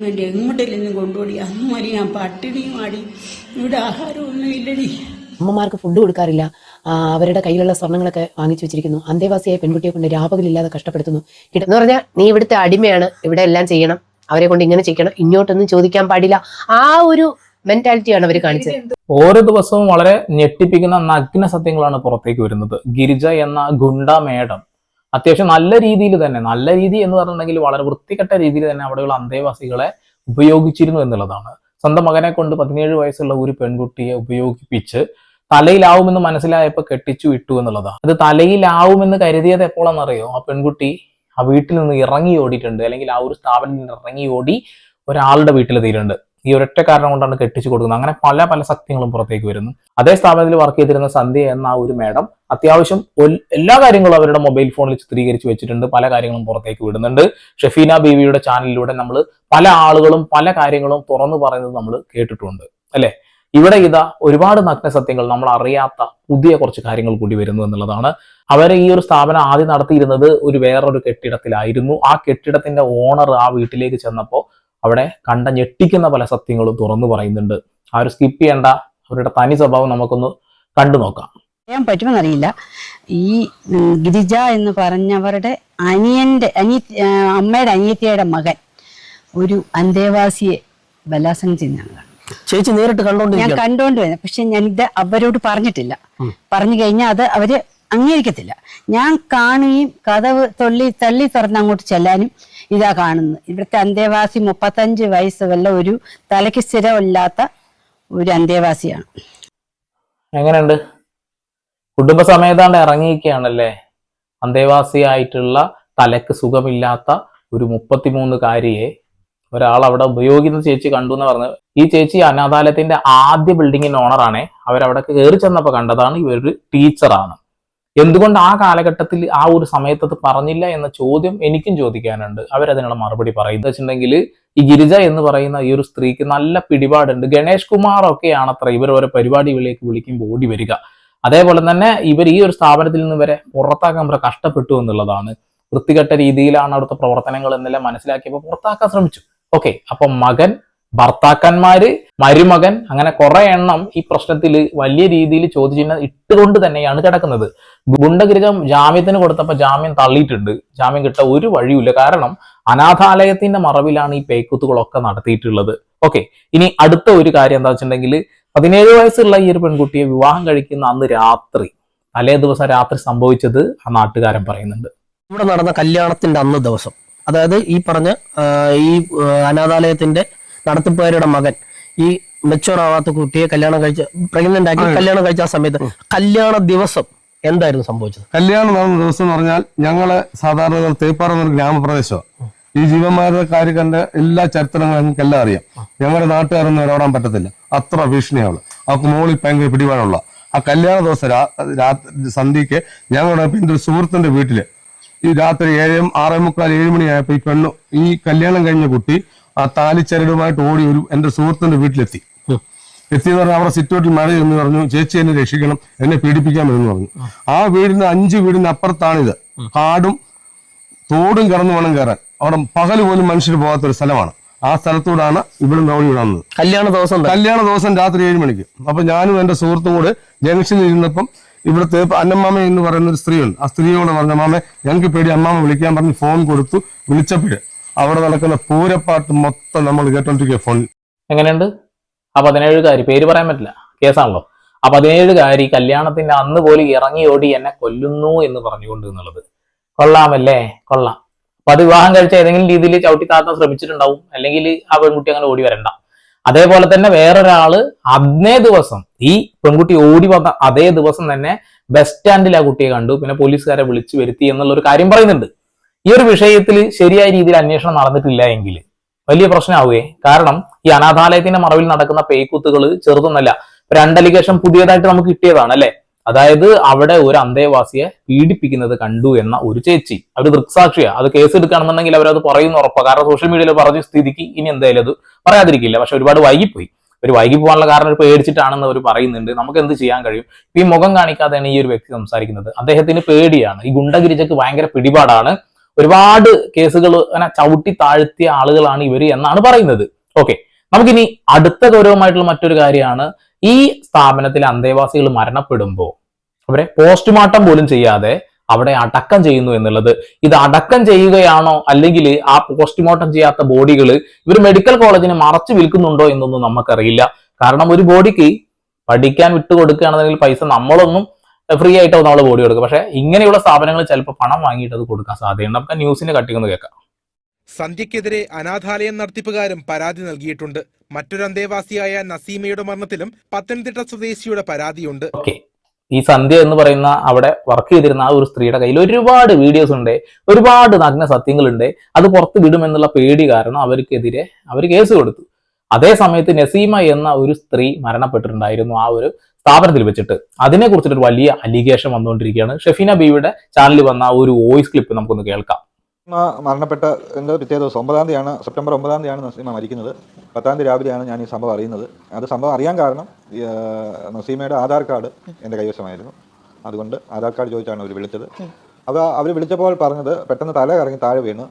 എന്റെ എങ്ങോട്ടെങ്കിലും കൊണ്ടുപോടി. അന്ന് മതി ഞാൻ പട്ടിണിയും ആടി ഇവിടെ ആഹാരമൊന്നും ഇല്ലടി. അമ്മമാർക്ക് ഫുഡ് കൊടുക്കാറില്ല. അവരുടെ കയ്യിലുള്ള സ്വർണങ്ങളൊക്കെ വാങ്ങിച്ചു വെച്ചിരിക്കുന്നു. അന്തേവാസിയായ പെൺകുട്ടിയെ കൊണ്ട് രാപകലില്ലാതെ കഷ്ടപ്പെടുത്തുന്നു. എന്ന് പറഞ്ഞാൽ നീ ഇവിടുത്തെ അടിമയാണ്. ഇവിടെ എല്ലാം ചെയ്യണം. അവരെ കൊണ്ട് ഇങ്ങനെ ചെയ്യണം. ഇങ്ങോട്ടൊന്നും ചോദിക്കാൻ പാടില്ല. ആ ഒരു മെന്റാലിറ്റിയാണ് അവർ കാണിച്ചത്. ഓരോ ദിവസവും വളരെ ഞെട്ടിപ്പിക്കുന്ന നഗ്ന സത്യങ്ങളാണ് പുറത്തേക്ക് വരുന്നത്. ഗിരിജ എന്ന ഗുണ്ട മേഡം അത്യാവശ്യം നല്ല രീതിയിൽ തന്നെ നല്ല രീതി എന്ന് പറഞ്ഞിട്ടുണ്ടെങ്കിൽ വളരെ വൃത്തികെട്ട രീതിയിൽ തന്നെ അവിടെയുള്ള അന്തേവാസികളെ ഉപയോഗിച്ചിരുന്നു എന്നുള്ളതാണ്. സ്വന്തം മകനെ കൊണ്ട് പതിനേഴ് വയസ്സുള്ള ഒരു പെൺകുട്ടിയെ ഉപയോഗിപ്പിച്ച് തലയിലാവുമെന്ന് മനസ്സിലായപ്പോൾ കെട്ടിച്ചു വിട്ടു എന്നുള്ളതാണ്. അത് തലയിലാവുമെന്ന് കരുതിയത് എപ്പോഴാണെന്നറിയോ? ആ പെൺകുട്ടി ആ വീട്ടിൽ നിന്ന് ഇറങ്ങി ഓടിയിട്ടുണ്ട്. അല്ലെങ്കിൽ ആ ഒരു സ്ഥാപനത്തിൽ നിന്ന് ഇറങ്ങി ഓടി ഒരാളുടെ വീട്ടിൽ വീട്ടിലെത്തിയിട്ടുണ്ട്. ഈ ഒരൊറ്റ കാരണം കൊണ്ടാണ് കെട്ടിച്ചു കൊടുക്കുന്നത്. അങ്ങനെ പല പല സത്യങ്ങളും പുറത്തേക്ക് വരുന്നു. അതേ സ്ഥാപനത്തിൽ വർക്ക് ചെയ്തിരുന്ന സന്ധ്യ എന്ന ആ ഒരു മേഡം അത്യാവശ്യം എല്ലാ കാര്യങ്ങളും അവരുടെ മൊബൈൽ ഫോണിൽ ചിത്രീകരിച്ച് വെച്ചിട്ടുണ്ട്. പല കാര്യങ്ങളും പുറത്തേക്ക് വിടുന്നുണ്ട്. ഷെഫീന ബീവിയുടെ ചാനലിലൂടെ നമ്മൾ പല ആളുകളും പല കാര്യങ്ങളും തുറന്നു പറയുന്നത് നമ്മൾ കേട്ടിട്ടുണ്ട്. അല്ലെ? ഇവിടെ ഇതാ ഒരുപാട് നഗ്ന സത്യങ്ങൾ നമ്മൾ അറിയാത്ത പുതിയ കുറച്ച് കാര്യങ്ങൾ കൂടി വരുന്നു എന്നുള്ളതാണ്. അവരെ ഈ ഒരു സ്ഥാപനം ആദ്യം നടത്തിയിരുന്നത് ഒരു വേറൊരു കെട്ടിടത്തിലായിരുന്നു. ആ കെട്ടിടത്തിന്റെ ഓണർ ആ വീട്ടിലേക്ക് ചെന്നപ്പോൾ അവിടെ കണ്ട ഞെട്ടിക്കുന്ന പല സത്യങ്ങളും തുറന്നു പറയുന്നുണ്ട്. ആ ഒരു സ്കിപ്പ് ചെയ്യേണ്ട. അവരുടെ തനി സ്വഭാവം നമുക്കൊന്ന് കണ്ടു നോക്കാം. പറയാൻ പറ്റുമെന്നറിയില്ല. ഈ ഗിരിജ എന്ന് പറഞ്ഞവരുടെ അനിയന്റെ അനിയ അമ്മയുടെ അനിയത്തിയുടെ മകൻ ഒരു അന്തേവാസിയെ ബലാസം ചെയ്യുന്നതാണ് ചേച്ചി നേരിട്ട് ഞാൻ കണ്ടോണ്ടിരിക്കുകയാണ് കണ്ടോണ്ട് വരുന്നത് പക്ഷെ ഞാൻ ഇത് അവരോട് പറഞ്ഞിട്ടില്ല. പറഞ്ഞു കഴിഞ്ഞാൽ അത് അവർ അംഗീകരിക്കത്തില്ല. ഞാൻ കാണുകയും കഥവ് തൊള്ളി തള്ളി തുറന്ന് അങ്ങോട്ട് ചെല്ലാനും ഇതാ കാണുന്നത്. ഇവിടുത്തെ അന്തേവാസി മുപ്പത്തഞ്ച് വയസ്സ് വല്ല ഒരു തലയ്ക്ക് സ്ഥിരമില്ലാത്ത ഒരു അന്തേവാസിയാണ്. എങ്ങനെയുണ്ട്? കുടുംബസമേതാണ്ട് ഇറങ്ങിയിരിക്കുകയാണല്ലേ? അന്തേവാസിയായിട്ടുള്ള തലക്ക് സുഖമില്ലാത്ത ഒരു മുപ്പത്തിമൂന്നുകാരിയെ ഒരാൾ അവിടെ ഉപയോഗിക്കുന്ന ചേച്ചി കണ്ടു എന്ന് പറഞ്ഞത് ഈ ചേച്ചി അനാഥാലയത്തിന്റെ ആദ്യ ബിൽഡിങ്ങിന്റെ ഓണറാണ് അവരവിടെ കയറി ചെന്നപ്പോൾ കണ്ടതാണ് ഇവരൊരു ടീച്ചറാണ് എന്തുകൊണ്ട് ആ കാലഘട്ടത്തിൽ ആ ഒരു സമയത്ത് അത് പറഞ്ഞില്ല എന്ന ചോദ്യം എനിക്കും ചോദിക്കാനുണ്ട്. അവരതിനുള്ള മറുപടി പറയും. വെച്ചിട്ടുണ്ടെങ്കിൽ ഈ ഗിരിജ എന്ന് പറയുന്ന ഈ ഒരു സ്ത്രീക്ക് നല്ല പിടിപാടുണ്ട്. ഗണേഷ് കുമാർ ഒക്കെയാണ് അത്ര ഇവർ ഓരോ പരിപാടികളിലേക്ക് വിളിക്കുമ്പോൾ ഓടി വരിക. അതേപോലെ തന്നെ ഇവർ ഈ ഒരു സ്ഥാപനത്തിൽ നിന്ന് വരെ പുറത്താക്കാൻ ഇവരെ കഷ്ടപ്പെട്ടു എന്നുള്ളതാണ്. വൃത്തികെട്ട രീതിയിലാണ് അവിടുത്തെ പ്രവർത്തനങ്ങൾ എന്നെല്ലാം മനസ്സിലാക്കിയപ്പോൾ പുറത്താക്കാൻ ശ്രമിച്ചു. ഓക്കെ അപ്പൊ മകൻ ഭർത്താക്കന്മാര് മരുമകൻ അങ്ങനെ കുറെ എണ്ണം ഈ പ്രശ്നത്തിൽ വലിയ രീതിയിൽ ചോദ്യചിഹ്നം ഇട്ടുകൊണ്ട് തന്നെയാണ് കിടക്കുന്നത്. ഗുണ്ടഗിരിജ ജാമ്യത്തിന് കൊടുത്തപ്പോൾ ജാമ്യം തള്ളിയിട്ടുണ്ട്. ജാമ്യം കിട്ടാൻ ഒരു വഴിയുമില്ല. കാരണം അനാഥാലയത്തിന്റെ മറവിലാണ് ഈ പേക്കുത്തുകളൊക്കെ നടത്തിയിട്ടുള്ളത്. ഓക്കെ ഇനി അടുത്ത ഒരു കാര്യം എന്താ വെച്ചിട്ടുണ്ടെങ്കിൽ പതിനേഴ് വയസ്സുള്ള ഈ ഒരു പെൺകുട്ടിയെ വിവാഹം കഴിക്കുന്ന അന്ന് രാത്രി തലേ ദിവസം രാത്രി സംഭവിച്ചത് ആ നാട്ടുകാരൻ പറയുന്നുണ്ട്. ഇവിടെ നടന്ന കല്യാണത്തിന്റെ അന്ന് ദിവസം അതായത് ഈ പറഞ്ഞ ഈ അനാഥാലയത്തിന്റെ നടത്തിപ്പുകാരുടെ മകൻ. ഈ മെച്ചോർ ആവാത്ത കുട്ടിയെ കല്യാണം കഴിച്ച പ്രഗ്നന്റ് ആക്കി കല്യാണം കഴിച്ച ആ സമയത്ത് കല്യാണ ദിവസം എന്തായിരുന്നു സംഭവിച്ചത്? കല്യാണം നടന്ന ദിവസം എന്ന് പറഞ്ഞാൽ ഞങ്ങൾ സാധാരണ തേപ്പാറ എന്നൊരു ഗ്രാമപ്രദേശമാണ് ഈ കണ്ട എല്ലാ ചരിത്രങ്ങളും ഞങ്ങൾക്ക് എല്ലാം അറിയാം. ഞങ്ങളുടെ നാട്ടുകാരൊന്നും ഇടപെടാൻ പറ്റത്തില്ല. അത്ര ഭീഷണിയാണ് അവർക്ക് മോളിൽ ഭയങ്കര പിടിപാടുള്ള. ആ കല്യാണ ദിവസം രാത്രി സന്ധ്യക്ക് ഞങ്ങളുടെ എന്റെ ഒരു സുഹൃത്തിന്റെ വീട്ടിൽ ഈ രാത്രി ഏഴ് ആറേ മുക്കാൽ ഏഴ് മണിയായപ്പോ ഈ പെണ്ണു ഈ കല്യാണം കഴിഞ്ഞ കുട്ടി ആ താലിച്ചരടുമായിട്ട് ഓടി ഒരു എന്റെ സുഹൃത്തിന്റെ വീട്ടിലെത്തി. എത്തിയെന്ന് പറഞ്ഞാൽ അവിടെ സിറ്റോട്ടിൽ മഴ എന്ന് പറഞ്ഞു. ചേച്ചി എന്നെ രക്ഷിക്കണം എന്നെ പീഡിപ്പിക്കാൻ എന്ന് പറഞ്ഞു. ആ വീടിന് അഞ്ച് വീടിന് അപ്പുറത്താണിത്. കാടും തോടും കടന്നു വേണം കയറാൻ. അവിടെ പകൽ പോലും മനുഷ്യർ പോകാത്ത ഒരു സ്ഥലമാണ്. ആ സ്ഥലത്തൂടാണ് ഇവിടെ ഓടി വിടാവുന്നത് കല്യാണ ദിവസം കല്യാണ ദിവസം രാത്രി ഏഴ് മണിക്ക്. അപ്പൊ ഞാനും എന്റെ സുഹൃത്തും കൂടെ ജംഗ്ഷനിൽ ഇരുന്നപ്പം ഇവിടുത്തെ അന്നമ്മാമ എന്ന് പറയുന്ന ഒരു സ്ത്രീയുണ്ട്. ആ സ്ത്രീയോട് പറഞ്ഞ മാമ ഞങ്ങൾക്ക് പേടി. അമ്മാമ വിളിക്കാൻ പറഞ്ഞ് ഫോൺ കൊടുത്തു വിളിച്ചപ്പോഴ് അവിടെ നടക്കുന്ന പൂരപ്പാട്ട് മൊത്തം നമ്മൾ കേട്ടോണ്ടിരിക്കുക ഫോണിൽ എങ്ങനെയുണ്ട്? ആ പതിനേഴുകാരി പേര് പറയാൻ പറ്റില്ല. കേസാണല്ലോ ആ പതിനേഴുകാരി കല്യാണത്തിന്റെ അന്ന് പോലും ഇറങ്ങി ഓടി എന്നെ കൊല്ലുന്നു എന്ന് പറഞ്ഞുകൊണ്ട് എന്നുള്ളത് കൊള്ളാമല്ലേ? കൊള്ളാം. അപ്പൊ അത് വിവാഹം കഴിച്ച ഏതെങ്കിലും രീതിയിൽ ചവിട്ടി താത്താൻ ശ്രമിച്ചിട്ടുണ്ടാവും. അല്ലെങ്കിൽ ആ പെൺകുട്ടി അങ്ങനെ ഓടി വരണ്ട. അതേപോലെ തന്നെ വേറൊരാൾ അന്നേ ദിവസം ഈ പെൺകുട്ടി ഓടി വന്ന അതേ ദിവസം തന്നെ ബസ് സ്റ്റാൻഡിൽ ആ കുട്ടിയെ കണ്ടു. പിന്നെ പോലീസുകാരെ വിളിച്ചു വരുത്തി എന്നുള്ള ഒരു കാര്യം പറയുന്നുണ്ട്. ഈ ഒരു വിഷയത്തിൽ ശരിയായ രീതിയിൽ അന്വേഷണം നടന്നിട്ടില്ല എങ്കിൽ വലിയ പ്രശ്നമാവുകയെ. കാരണം ഈ അനാഥാലയത്തിന്റെ മറവിൽ നടക്കുന്ന പേക്കുത്തുകൾ ചെറുതൊന്നല്ല. രണ്ട് അലിഗേഷൻ പുതിയതായിട്ട് നമുക്ക് കിട്ടിയതാണ് അല്ലെ? അതായത് അവിടെ ഒരു അന്തേവാസിയെ പീഡിപ്പിക്കുന്നത് കണ്ടു എന്ന ഒരു ചേച്ചി. അവർ ദൃക്സാക്ഷിയാ. അത് കേസ് എടുക്കുകയാണെന്നുണ്ടെങ്കിൽ അവരത് പറയുന്ന ഉറപ്പാണ് കാരണം സോഷ്യൽ മീഡിയയിൽ പറഞ്ഞ സ്ഥിതിക്ക് ഇനി എന്തായാലും അത് പറയാതിരിക്കില്ല. പക്ഷെ ഒരുപാട് വൈകിപ്പോയി. ഒരു വൈകി പോകാനുള്ള കാരണം ഒരു പേടിച്ചിട്ടാണെന്ന് അവർ പറയുന്നുണ്ട്. നമുക്ക് എന്ത് ചെയ്യാൻ കഴിയും? ഈ മുഖം കാണിക്കാതെയാണ് ഈ ഒരു വ്യക്തി സംസാരിക്കുന്നത്. അദ്ദേഹത്തിന് പേടിയാണ്. ഈ ഗുണ്ടഗിരിജക്ക് ഭയങ്കര പിടിപാടാണ്. ഒരുപാട് കേസുകൾ അങ്ങനെ ചവിട്ടി താഴ്ത്തിയ ആളുകളാണ് ഇവർ എന്നാണ് പറയുന്നത്. ഓക്കെ നമുക്കിനി അടുത്ത ഗൗരവമായിട്ടുള്ള മറ്റൊരു കാര്യമാണ് ഈ സ്ഥാപനത്തിലെ അന്തേവാസികൾ മരണപ്പെടുമ്പോൾ അവരെ പോസ്റ്റ്മോർട്ടം പോലും ചെയ്യാതെ അവിടെ അടക്കം ചെയ്യുന്നു എന്നുള്ളത്. ഇത് അടക്കം ചെയ്യുകയാണോ അല്ലെങ്കിൽ ആ പോസ്റ്റ്മോർട്ടം ചെയ്യാത്ത ബോഡികൾ ഇവർ മെഡിക്കൽ കോളേജിന് മറച്ചു വിൽക്കുന്നുണ്ടോ എന്നൊന്നും നമുക്കറിയില്ല. കാരണം ഒരു ബോഡിക്ക് പഠിക്കാൻ വിട്ടുകൊടുക്കുകയാണെന്നുണ്ടെങ്കിൽ പൈസ നമ്മളൊന്നും ഫ്രീ ആയിട്ടോ നമ്മൾ ബോഡി കൊടുക്കുക പക്ഷെ ഇങ്ങനെയുള്ള സ്ഥാപനങ്ങൾ ചിലപ്പോൾ പണം വാങ്ങിയിട്ട് അത് കൊടുക്കാൻ സാധ്യതയുണ്ട്. നമുക്ക് ന്യൂസിന് ന്യൂസിന്റെ കട്ടിങ്ങൊന്ന് കേൾക്കാം. സന്ധ്യക്കെതിരെ അനാഥാലയം നടത്തിപ്പുകാരും പരാതി നൽകിയിട്ടുണ്ട്. മറ്റൊരു അന്തേവാസിയായ നസീമയുടെ മരണത്തിലും പത്തനംതിട്ട സ്വദേശിയുടെ പരാതിയുണ്ട്. ഓക്കെ ഈ സന്ധ്യ എന്ന് പറയുന്ന അവിടെ വർക്ക് ചെയ്തിരുന്ന ആ ഒരു സ്ത്രീയുടെ കയ്യിൽ ഒരുപാട് വീഡിയോസ് ഉണ്ട്. ഒരുപാട് നഗ്ന സത്യങ്ങളുണ്ട്. അത് പുറത്ത് വിടുമെന്നുള്ള പേടി കാരണം അവർക്കെതിരെ അവർ കേസ് കൊടുത്തു. അതേ സമയത്ത് നസീമ എന്ന ഒരു സ്ത്രീ മരണപ്പെട്ടിട്ടുണ്ടായിരുന്നു. ആ ഒരു സ്ഥാപനത്തിൽ വെച്ചിട്ട് അതിനെ കുറിച്ചിട്ട് വലിയ അലിഗേഷൻ വന്നുകൊണ്ടിരിക്കുകയാണ്. ഷെഫീന ബീവിയുടെ ചാനലിൽ വന്ന ഒരു വോയിസ് ക്ലിപ്പ് നമുക്കൊന്ന് കേൾക്കാം. മരണപ്പെട്ട എന്റെ പിറ്റേ ദിവസം ഒമ്പതാം തീയതിയാണ് സെപ്റ്റംബർ ഒമ്പതാം തീയതിയാണ് നസീമ മരിക്കുന്നത്. പത്താം തീയതി രാവിലെയാണ് ഞാൻ ഈ സംഭവം അറിയുന്നത്. അത് സംഭവം അറിയാൻ കാരണം നസീമയുടെ ആധാർ കാർഡ് എന്റെ കൈവശമായിരുന്നു. അതുകൊണ്ട് ആധാർ കാർഡ് ചോദിച്ചാണ് അവർ വിളിച്ചത്. അത് അവർ വിളിച്ചപ്പോൾ പറഞ്ഞത് പെട്ടെന്ന് തല കറങ്ങി താഴെ വീണ്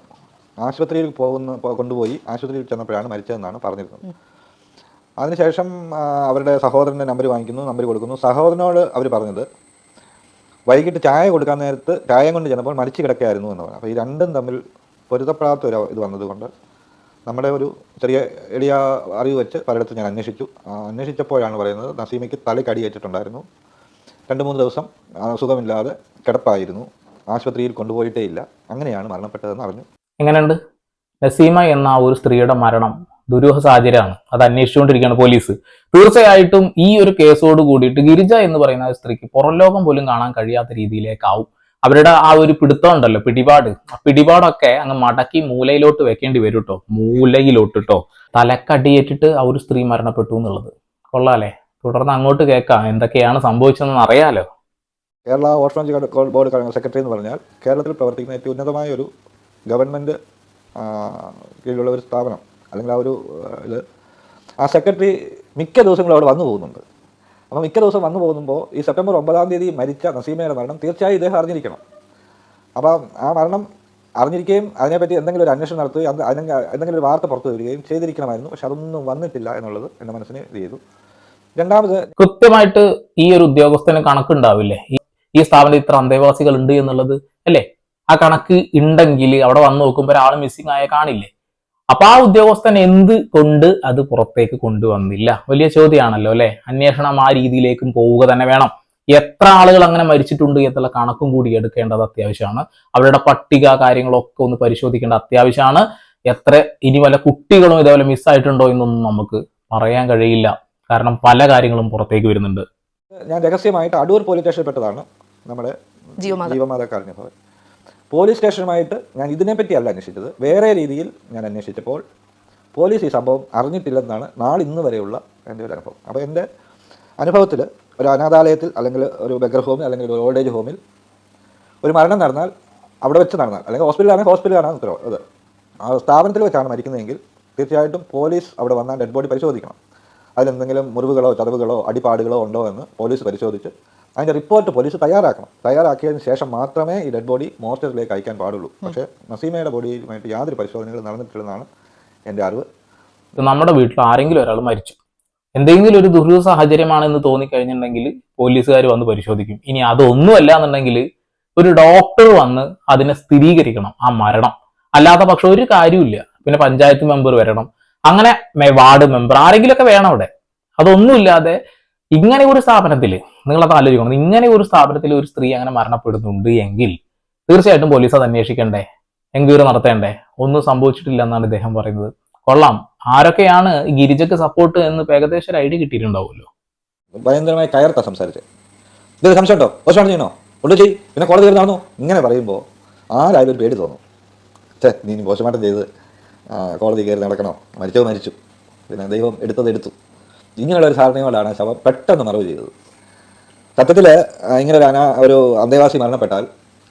ആശുപത്രിയിൽ പോകുന്ന കൊണ്ടുപോയി ആശുപത്രിയിൽ ചെന്നപ്പോഴാണ് മരിച്ചതെന്നാണ് പറഞ്ഞിരുന്നത്. അതിനുശേഷം അവരുടെ സഹോദരന്റെ നമ്പർ വാങ്ങിക്കുന്നു നമ്പർ കൊടുക്കുന്നു. സഹോദരനോട് അവർ പറഞ്ഞത് വൈകിട്ട് ചായ കൊടുക്കാൻ നേരത്ത് ചായ കൊണ്ട് ചെന്നപ്പോൾ മരിച്ചു കിടക്കുകയായിരുന്നു എന്ന് പറഞ്ഞു. അപ്പോൾ ഈ രണ്ടും തമ്മിൽ പൊരുത്തപ്പെടാത്ത ഒരു ഇത് വന്നതുകൊണ്ട് നമ്മുടെ ഒരു ചെറിയ എളിയ അറിവ് വെച്ച് പലയിടത്തും ഞാൻ അന്വേഷിച്ചു. അന്വേഷിച്ചപ്പോഴാണ് പറയുന്നത് നസീമയ്ക്ക് തല തലക്കടിയേറ്റിട്ടുണ്ടായിരുന്നു രണ്ട് മൂന്ന് ദിവസം സുഖമില്ലാതെ കിടപ്പായിരുന്നു. ആശുപത്രിയിൽ കൊണ്ടുപോയിട്ടേ ഇല്ല അങ്ങനെയാണ് മരണപ്പെട്ടതെന്ന് അറിഞ്ഞു. എങ്ങനെയുണ്ട്? നസീമ എന്ന ഒരു സ്ത്രീയുടെ മരണം ദുരൂഹ സാഹചര്യമാണ്. അത് അന്വേഷിച്ചുകൊണ്ടിരിക്കുകയാണ് പോലീസ്. തീർച്ചയായിട്ടും ഈ ഒരു കേസോട് കൂടിയിട്ട് ഗിരിജ എന്ന് പറയുന്ന സ്ത്രീക്ക് പുറം ലോകം പോലും കാണാൻ കഴിയാത്ത രീതിയിലേക്കാവും. അവരുടെ ആ ഒരു പിടുത്തം ഉണ്ടല്ലോ പിടിപാട്. ആ പിടിപാടൊക്കെ അങ്ങ് മടക്കി മൂലയിലോട്ട് വെക്കേണ്ടി വരും കേട്ടോ മൂലയിലോട്ട് കേട്ടോ തലക്കടിയേറ്റിട്ട് ആ ഒരു സ്ത്രീ മരണപ്പെട്ടു എന്നുള്ളത്. കൊള്ളാലേ. തുടർന്ന് അങ്ങോട്ട് കേൾക്കാം എന്തൊക്കെയാണ് സംഭവിച്ചതെന്ന് അറിയാലോ. കേരള ഓർഫനേജ് ബോർഡ് സെക്രട്ടറി എന്ന് പറഞ്ഞാൽ കേരളത്തിൽ പ്രവർത്തിക്കുന്ന ഏറ്റവും ഉന്നതമായ ഒരു ഗവൺമെന്റ് കീഴിലുള്ള ഒരു സ്ഥാപനം. അല്ലെങ്കിൽ ആ ഒരു ഇത്. ആ സെക്രട്ടറി മിക്ക ദിവസങ്ങളും അവിടെ വന്നു പോകുന്നുണ്ട്. അപ്പോൾ മിക്ക ദിവസം വന്നു പോകുമ്പോൾ ഈ സെപ്റ്റംബർ ഒമ്പതാം തീയതി മരിച്ച നസീമയുടെ മരണം തീർച്ചയായും ഇദ്ദേഹം അറിഞ്ഞിരിക്കണം. അപ്പം ആ മരണം അറിഞ്ഞിരിക്കുകയും അതിനെപ്പറ്റി എന്തെങ്കിലും ഒരു അന്വേഷണം നടത്തുകയും അല്ലെങ്കിൽ എന്തെങ്കിലും ഒരു വാർത്ത പുറത്തു വരികയും ചെയ്തിരിക്കണമായിരുന്നു. പക്ഷെ അതൊന്നും വന്നിട്ടില്ല എന്നുള്ളത് എന്റെ മനസ്സിന് ഇത് ചെയ്തു. രണ്ടാമത് കൃത്യമായിട്ട് ഈ ഒരു ഉദ്യോഗസ്ഥന് കണക്കുണ്ടാവില്ലേ? ഈ സ്ഥാപനത്തിൽ ഇത്ര അന്തേവാസികൾ ഉണ്ട് എന്നുള്ളത് അല്ലേ? ആ കണക്ക് ഉണ്ടെങ്കിൽ അവിടെ വന്ന് നോക്കുമ്പോൾ ഒരാൾ മിസ്സിംഗ് ആയ കാണില്ലേ? അപ്പൊ ആ ഉദ്യോഗസ്ഥൻ എന്ത് കൊണ്ട് അത് പുറത്തേക്ക് കൊണ്ടുവന്നില്ല? വലിയ ചോദ്യമാണല്ലോ അല്ലെ? അന്വേഷണം ആ രീതിയിലേക്കും പോവുക തന്നെ വേണം. എത്ര ആളുകൾ അങ്ങനെ മരിച്ചിട്ടുണ്ട് എന്നുള്ള കണക്കും കൂടി എടുക്കേണ്ടത് അത്യാവശ്യമാണ്. അവരുടെ പട്ടിക കാര്യങ്ങളൊക്കെ ഒന്ന് പരിശോധിക്കേണ്ട അത്യാവശ്യമാണ്. എത്ര ഇനി വല്ല കുട്ടികളും ഇതേപോലെ മിസ്സായിട്ടുണ്ടോ എന്നൊന്നും നമുക്ക് പറയാൻ കഴിയില്ല. കാരണം പല കാര്യങ്ങളും പുറത്തേക്ക് വരുന്നുണ്ട്. ഞാൻ രഹസ്യമായിട്ട് അടൂർ പോലീസ് സ്റ്റേഷനിൽ പെട്ടതാണ്. നമ്മുടെ ജീവമാതാ. കാരണം പോലീസ് സ്റ്റേഷനുമായിട്ട് ഞാൻ ഇതിനെപ്പറ്റി അല്ല അന്വേഷിച്ചത്. വേറെ രീതിയിൽ ഞാൻ അന്വേഷിച്ചപ്പോൾ പോലീസ് ഈ സംഭവം അറിഞ്ഞിട്ടില്ലെന്നാണ് നാളിന്ന് വരെയുള്ള എന്റെ ഒരു അനുഭവം. അപ്പോൾ എന്റെ അനുഭവത്തിൽ ഒരു അനാഥാലയത്തിൽ അല്ലെങ്കിൽ ഒരു ബെഗർ ഹോമിൽ അല്ലെങ്കിൽ ഒരു ഓൾഡ് ഏജ് ഹോമിൽ ഒരു മരണം നടന്നാൽ അവിടെ വെച്ച് നടന്നാൽ അല്ലെങ്കിൽ ഹോസ്പിറ്റലാണെങ്കിൽ ഹോസ്പിറ്റലാണ് ഉത്തരവ്. അത് ആ സ്ഥാപനത്തിൽ വെച്ചാണ് മരിക്കുന്നതെങ്കിൽ തീർച്ചയായിട്ടും പോലീസ് അവിടെ വന്നാൽ ഡെഡ് ബോഡി പരിശോധിക്കണം. അതിലെന്തെങ്കിലും മുറിവുകളോ ചതവുകളോ അടിപാടുകളോ ഉണ്ടോ എന്ന് പോലീസ് പരിശോധിച്ച് അതിന്റെ റിപ്പോർട്ട് പോലീസ് തയ്യാറാക്കണം. തയ്യാറാക്കിയതിന് ശേഷം മാത്രമേ ഈ ഡെഡ് ബോഡി മോർച്ചറിലേക്ക് അയക്കാൻ പാടുള്ളൂ. പക്ഷേ നസീമയുടെ ബോഡിയുമായിട്ട് യാതൊരു പരിശോധനകളും നടന്നിട്ടില്ലെന്നാണ് എന്റെ അറിവ്. നമ്മുടെ വീട്ടിൽ ആരെങ്കിലും ഒരാൾ മരിച്ചു. എന്തെങ്കിലും ഒരു ദുരിത സാഹചര്യമാണെന്ന് തോന്നിക്കഴിഞ്ഞിട്ടുണ്ടെങ്കിൽ പോലീസുകാർ വന്ന് പരിശോധിക്കും. ഇനി അതൊന്നുമല്ല എന്നുണ്ടെങ്കിൽ ഒരു ഡോക്ടർ വന്ന് അതിനെ സ്ഥിരീകരിക്കണം ആ മരണം. അല്ലാത്ത പക്ഷെ ഒരു കാര്യമില്ല പിന്നെ പഞ്ചായത്ത് മെമ്പർ വരണം. അങ്ങനെ വാർഡ് മെമ്പർ ആരെങ്കിലുമൊക്കെ വേണം അവിടെ. അതൊന്നുമില്ലാതെ ഇങ്ങനെ ഒരു സ്ഥാപനത്തിൽ നിങ്ങളത് ആലോചിക്കണം. ഇങ്ങനെ ഒരു സ്ഥാപനത്തിൽ ഒരു സ്ത്രീ അങ്ങനെ മരണപ്പെടുന്നുണ്ട് എങ്കിൽ തീർച്ചയായിട്ടും പോലീസ് അത് അന്വേഷിക്കണ്ടേ? എൻക്വയറി നടത്തേണ്ടേ? ഒന്നും സംഭവിച്ചിട്ടില്ല എന്നാണ് ഇദ്ദേഹം പറയുന്നത്. കൊള്ളാം. ആരൊക്കെയാണ് ഗിരിജക്ക് സപ്പോർട്ട് എന്ന് ഏകദേശം ഒരു ഐഡിയ കിട്ടിയിട്ടുണ്ടാവുമല്ലോ. ഭയങ്കരമായി ഇങ്ങനെ പറയുമ്പോൾ ആരായാലും പേടി തോന്നും. ചേ കോടതി കയറി നടക്കണോ? മരിച്ചോ മരിച്ചു. പിന്നെ ദൈവം എടുത്തത് എടുത്തു. ഇങ്ങനെയുള്ള ഒരു സാധനങ്ങളാണ് ശവം പെട്ടെന്ന് മറവ് ചെയ്തത്. സത്യത്തിൽ ഇങ്ങനെ ഒരു അനാ ഒരു അന്തേവാസി മരണപ്പെട്ടാൽ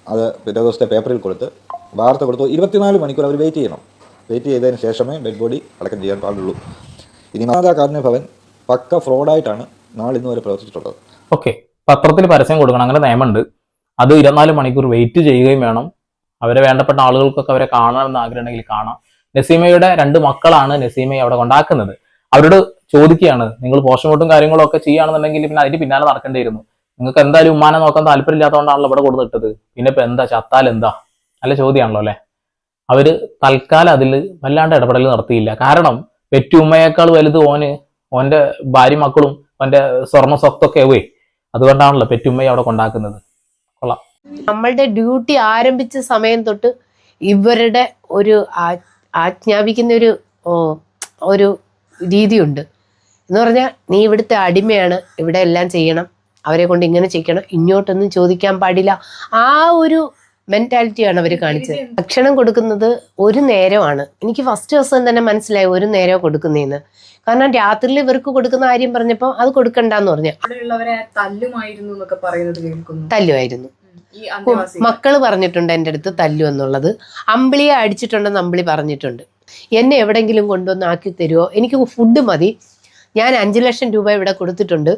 അത് പിറ്റേ ദിവസത്തെ പേപ്പറിൽ കൊടുത്ത് വാർത്ത കൊടുത്തു. ഇരുപത്തിനാല് മണിക്കൂർ അവർ വെയിറ്റ് ചെയ്യണം. വെയിറ്റ് ചെയ്തതിന് ശേഷമേ ഡെഡ് ബോഡി അടക്കം ചെയ്യാൻ പാടുള്ളൂ. ഇനി മാതാ കാരുണ്യ ഭവൻ പക്ക ഫ്രോഡായിട്ടാണ് നാളെ ഇന്ന് വരെ പ്രവർത്തിച്ചിട്ടുള്ളത്. ഓക്കെ. പത്രത്തിൽ പരസ്യം കൊടുക്കണം. അങ്ങനെ നിയമമുണ്ട്. അത് ഇരുപത്തിനാല് മണിക്കൂർ വെയിറ്റ് ചെയ്യുകയും വേണം. അവരെ വേണ്ടപ്പെട്ട ആളുകൾക്കൊക്കെ അവരെ കാണണമെന്ന് ആഗ്രഹമുണ്ടെങ്കിൽ കാണാം. നസീമയുടെ രണ്ട് മക്കളാണ് നസീമയെ അവിടെ കൊണ്ടാക്കുന്നത്. അവരോട് ചോദിക്കുകയാണ്. നിങ്ങൾ പോസ്റ്റ്മോർട്ടം കാര്യങ്ങളും ഒക്കെ ചെയ്യുകയാണെന്നുണ്ടെങ്കിൽ പിന്നെ അതിന് പിന്നാലെ നടക്കേണ്ടിയിരുന്നു നിങ്ങൾക്ക് എന്തായാലും ഉമ്മാനെ നോക്കാൻ താല്പര്യമില്ലാത്തതുകൊണ്ടാണല്ലോ ഇവിടെ കൊടുത്തിട്ടത് പിന്നെ ഇപ്പൊ എന്താ? ചത്താൽ എന്താ? നല്ല ചോദ്യമാണല്ലോ അല്ലെ? അവർ തൽക്കാലം അതിൽ വല്ലാണ്ട് ഇടപെടൽ നടത്തിയില്ല. കാരണം പെറ്റുമ്മയേക്കാൾ വലുത് ഓന് ഓന്റെ ഭാര്യ മക്കളും ഓന്റെ സ്വർണ സ്വത്തൊക്കെ ആവേ. അതുകൊണ്ടാണല്ലോ പെറ്റുമ്മയെ അവിടെ കൊണ്ടാക്കുന്നത്. കൊള്ളാം. നമ്മളുടെ ഡ്യൂട്ടി ആരംഭിച്ച സമയം തൊട്ട് ഇവരുടെ ഒരു ആജ്ഞാപിക്കുന്ന ഒരു ഒരു രീതിയുണ്ട്. എന്ന് പറഞ്ഞാൽ നീ ഇവിടുത്തെ അടിമയാണ് ഇവിടെ എല്ലാം ചെയ്യണം അവരെ കൊണ്ട് ഇങ്ങനെ ചെയ്യണം ഇങ്ങോട്ടൊന്നും ചോദിക്കാൻ പാടില്ല. ആ ഒരു മെന്റാലിറ്റിയാണ് അവർ കാണിച്ചത്. ഭക്ഷണം കൊടുക്കുന്നത് ഒരു നേരമാണ്. എനിക്ക് ഫസ്റ്റ് ദിവസം തന്നെ മനസ്സിലായി ഒരു നേരം കൊടുക്കുന്നതെന്ന് കാരണം രാത്രിയിൽ ഇവർക്ക് കൊടുക്കുന്ന കാര്യം പറഞ്ഞപ്പോൾ അത് കൊടുക്കണ്ടെന്ന് പറഞ്ഞു. തല്ലുമായിരുന്നു മക്കൾ പറഞ്ഞിട്ടുണ്ട് എന്റെ അടുത്ത് തല്ലു എന്നുള്ളത്. അമ്പിളിയെ അടിച്ചിട്ടുണ്ടെന്ന് അമ്പിളി പറഞ്ഞിട്ടുണ്ട്. എന്നെ എവിടെങ്കിലും കൊണ്ടുവന്ന് ആക്കി തരുമോ എനിക്ക് ഫുഡ് മതി. ഞാൻ അഞ്ച് ലക്ഷം രൂപ ഇവിടെ കൊടുത്തിട്ടുണ്ട്.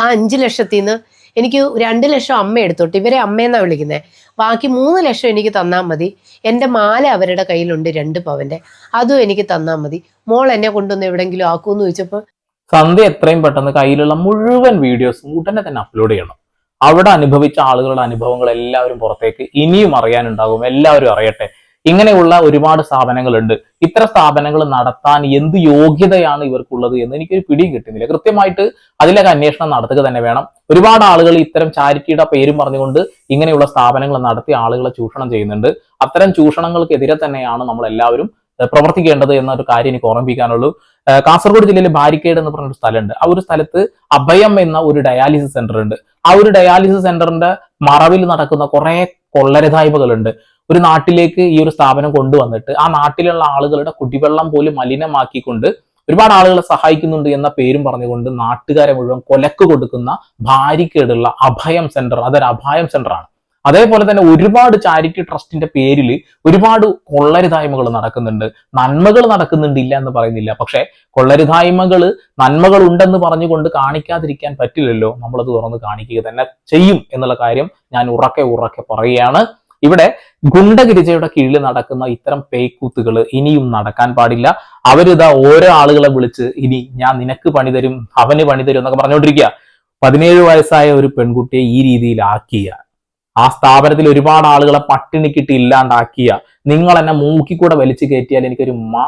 ആ അഞ്ച് ലക്ഷത്തിൽ നിന്ന് എനിക്ക് രണ്ട് ലക്ഷം അമ്മ എടുത്തോട്ട്. ഇവരെ അമ്മയെന്നാണ് വിളിക്കുന്നത് ബാക്കി മൂന്ന് ലക്ഷം എനിക്ക് തന്നാൽ മതി. എന്റെ മാല അവരുടെ കയ്യിലുണ്ട് രണ്ട് പവന്റെ. അതും എനിക്ക് തന്നാൽ മതി. മോൾ എന്നെ കൊണ്ടുവന്ന് എവിടെങ്കിലും ആക്കുമെന്ന് ചോദിച്ചപ്പോൾ സന്ധ്യ എത്രയും പെട്ടെന്ന് കയ്യിലുള്ള മുഴുവൻ വീഡിയോസും ഉടനെ തന്നെ അപ്ലോഡ് ചെയ്യണം. അവിടെ അനുഭവിച്ച ആളുകളുടെ അനുഭവങ്ങൾ എല്ലാവരും പുറത്തേക്ക് ഇനിയും അറിയാനുണ്ടാകും. എല്ലാവരും അറിയട്ടെ. ഇങ്ങനെയുള്ള ഒരുപാട് സ്ഥാപനങ്ങളുണ്ട്. ഇത്തരം സ്ഥാപനങ്ങൾ നടത്താൻ എന്ത് യോഗ്യതയാണ് ഇവർക്കുള്ളത് എന്ന് എനിക്കൊരു പിടിയും കിട്ടുന്നില്ല. കൃത്യമായിട്ട് അതിലൊക്കെ അന്വേഷണം നടത്തുക തന്നെ വേണം. ഒരുപാട് ആളുകൾ ഇത്തരം ചാരിറ്റിയുടെ പേരും പറഞ്ഞുകൊണ്ട് ഇങ്ങനെയുള്ള സ്ഥാപനങ്ങൾ നടത്തി ആളുകളെ ചൂഷണം ചെയ്യുന്നുണ്ട്. അത്തരം ചൂഷണങ്ങൾക്കെതിരെ തന്നെയാണ് നമ്മൾ എല്ലാവരും പ്രവർത്തിക്കേണ്ടത് എന്നൊരു കാര്യം എനിക്ക് ഓർമ്മിപ്പിക്കാനുള്ളൂ. കാസർഗോഡ് ജില്ലയിൽ ബാരിക്കേഡ് എന്ന് പറഞ്ഞൊരു സ്ഥലമുണ്ട്. ആ ഒരു സ്ഥലത്ത് അഭയം എന്ന ഒരു ഡയാലിസിസ് സെന്റർ ഉണ്ട് ആ ഒരു ഡയാലിസിസ് സെന്ററിന്റെ മറവിൽ നടക്കുന്ന കുറെ കൊള്ളരതായ്മകളുണ്ട്. ഒരു നാട്ടിലേക്ക് ഈ ഒരു സ്ഥാപനം കൊണ്ടുവന്നിട്ട് ആ നാട്ടിലുള്ള ആളുകളുടെ കുടിവെള്ളം പോലും മലിനമാക്കിക്കൊണ്ട് ഒരുപാട് ആളുകളെ സഹായിക്കുന്നുണ്ട് എന്ന പേരും പറഞ്ഞുകൊണ്ട് നാട്ടുകാരെ മുഴുവൻ കൊലക്ക് കൊടുക്കുന്ന ഭാര്യക്കേടുള്ള അഭയം സെന്റർ അതൊരു അഭയം സെന്റർ ആണ്. അതേപോലെ തന്നെ ഒരുപാട് ചാരിറ്റി ട്രസ്റ്റിന്റെ പേരിൽ ഒരുപാട് കൊള്ളരുതായ്മകൾ നടക്കുന്നുണ്ട്. നന്മകൾ നടക്കുന്നുണ്ട് ഇല്ല എന്ന് പറയുന്നില്ല. പക്ഷെ കൊള്ളരുതായ്മകൾ നന്മകൾ ഉണ്ടെന്ന് പറഞ്ഞുകൊണ്ട് കാണിക്കാതിരിക്കാൻ പറ്റില്ലല്ലോ. നമ്മളത് തുറന്ന് കാണിക്കുക തന്നെ ചെയ്യും എന്നുള്ള കാര്യം ഞാൻ ഉറക്കെ ഉറക്കെ പറയുകയാണ്. ഇവിടെ ഗുണ്ടഗിരിജയുടെ കീഴിൽ നടക്കുന്ന ഇത്തരം പേക്കൂത്തുകൾ ഇനിയും നടക്കാൻ പാടില്ല. അവരിതാ ഓരോ ആളുകളെ വിളിച്ച് ഇനി ഞാൻ നിനക്ക് പണി തരും അവന് പണി തരും എന്നൊക്കെ പറഞ്ഞുകൊണ്ടിരിക്കുക. പതിനേഴ് വയസ്സായ ഒരു പെൺകുട്ടിയെ ഈ രീതിയിലാക്കിയ ആ സ്ഥാപനത്തിൽ ഒരുപാട് ആളുകളെ പട്ടിണിക്കിട്ട് ഇല്ലാണ്ടാക്കിയ നിങ്ങൾ എന്നെ മൂക്കിക്കൂടെ വലിച്ചു കയറ്റിയാൽ എനിക്കൊരു മ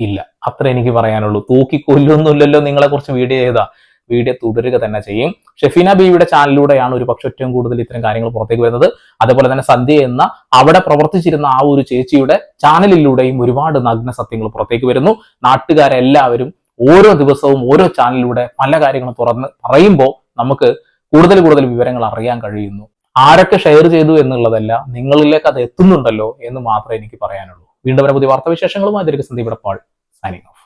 ഇല്ല. അത്ര എനിക്ക് പറയാനുള്ളൂ. തൂക്കി കൊല്ലൊന്നുമില്ലല്ലോ നിങ്ങളെ കുറിച്ച് വീഡിയോ ചെയ്താ. വീഡിയോ തുടരുക തന്നെ ചെയ്യും. ഷെഫീന ബീവിയുടെ ചാനലിലൂടെയാണ് ഒരു പക്ഷെ ഏറ്റവും കൂടുതൽ ഇത്തരം കാര്യങ്ങൾ പുറത്തേക്ക് വരുന്നത്. അതേപോലെ തന്നെ സന്ധ്യ എന്ന അവിടെ പ്രവർത്തിച്ചിരുന്ന ആ ഒരു ചേച്ചിയുടെ ചാനലിലൂടെയും ഒരുപാട് നഗ്ന സത്യങ്ങൾ പുറത്തേക്ക് വരുന്നു. നാട്ടുകാരെല്ലാവരും ഓരോ ദിവസവും ഓരോ ചാനലിലൂടെ പല കാര്യങ്ങളും തുറന്ന് പറയുമ്പോൾ നമുക്ക് കൂടുതൽ കൂടുതൽ വിവരങ്ങൾ അറിയാൻ കഴിയുന്നു. ആരൊക്കെ ഷെയർ ചെയ്തു എന്നുള്ളതല്ല നിങ്ങളിലേക്ക് അത് എത്തുന്നുണ്ടല്ലോ എന്ന് മാത്രമേ എനിക്ക് പറയാനുള്ളൂ. വീണ്ടും പുതിയ വാർത്താവിശേഷങ്ങളുമായി. ഇതിലേക്ക് സന്ദീപ് പാൾ സൈനിങ് ഓഫ്